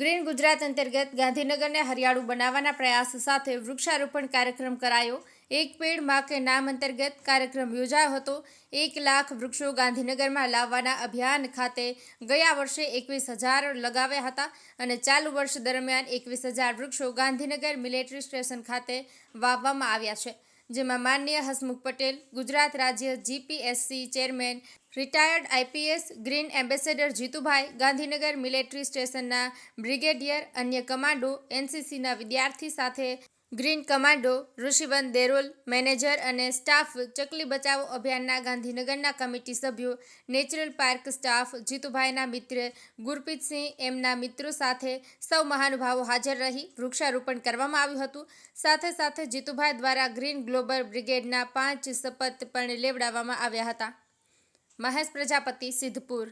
Green Gujarat અંતર્ગત ગાંધીનગરને હરિયાળું બનાવવાના પ્રયાસ સાથે વૃક્ષારોપણ કાર્યક્રમ કરાયો. એક પેડમાં કે નામ અંતર્ગત કાર્યક્રમ યોજાયો હતો. એક લાખ વૃક્ષો ગાંધીનગરમાં લાવવાના અભિયાન ખાતે ગયા વર્ષે એકવીસ હજાર લગાવ્યા હતા અને ચાલુ વર્ષ દરમિયાન એકવીસ હજાર વૃક્ષો ગાંધીનગર મિલિટરી સ્ટેશન ખાતે વાવવામાં આવ્યા છે. જેમાં માનનીય હસમુખ પટેલ, ગુજરાત રાજ્ય GPSC chairman retired IPS green ambassador Jitubhai, Gandhinagar military સ્ટેશનના બ્રિગેડિયર અન્ય કમાન્ડો એનસીસીના વિદ્યાર્થી સાથે green commando, Rishivant Derol, manager અને સ્ટાફ ચકલી બચાવો અભિયાનના ગાંધીનગરના કમિટી સભ્યો, નેચરલ પાર્ક સ્ટાફ જીતુભાઈના મિત્ર, ગુરપ્રીતસિંહ એમના મિત્રો સાથે સૌ મહાનુભાવો હાજર રહી વૃક્ષારોપણ કરવામાં આવ્યું હતું. સાથે સાથે જીતુભાઈ દ્વારા ગ્રીન ગ્લોબલ બ્રિગેડના પાંચ શપથ પણ લેવડાવવામાં આવ્યા હતા. મહેશ પ્રજાપતિ, સિદ્ધપુર.